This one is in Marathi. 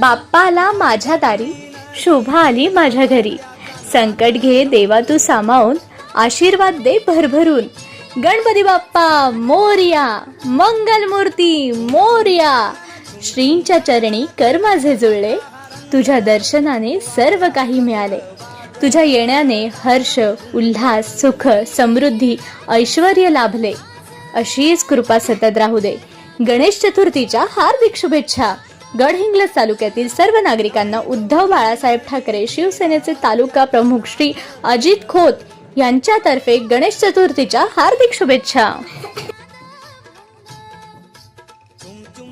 बाप्पा आला माझ्या दारी शोभा आली माझ्या घरी. संकट घे देवा तू सामावून आशीर्वाद दे भरभरून. गणपती बाप्पा मोर्या मंगलमूर्ती मोर्या. श्रींच्या चरणी कर माझे जुळले तुझ्या दर्शनाने सर्व काही मिळाले. तुझ्या येण्याने हर्ष उल्हास सुख समृद्धी ऐश्वर लाभले. अशीच कृपा सतत राहू दे. गणेश चतुर्थीच्या हार्दिक शुभेच्छा. गडहिंग्लज तालुक्यातील सर्व नागरिकांना उद्धव बाळासाहेब ठाकरे शिवसेनेचे तालुका प्रमुख श्री अजित खोत यांच्यातर्फे गणेश चतुर्थीच्या हार्दिक शुभेच्छा. चुम चुम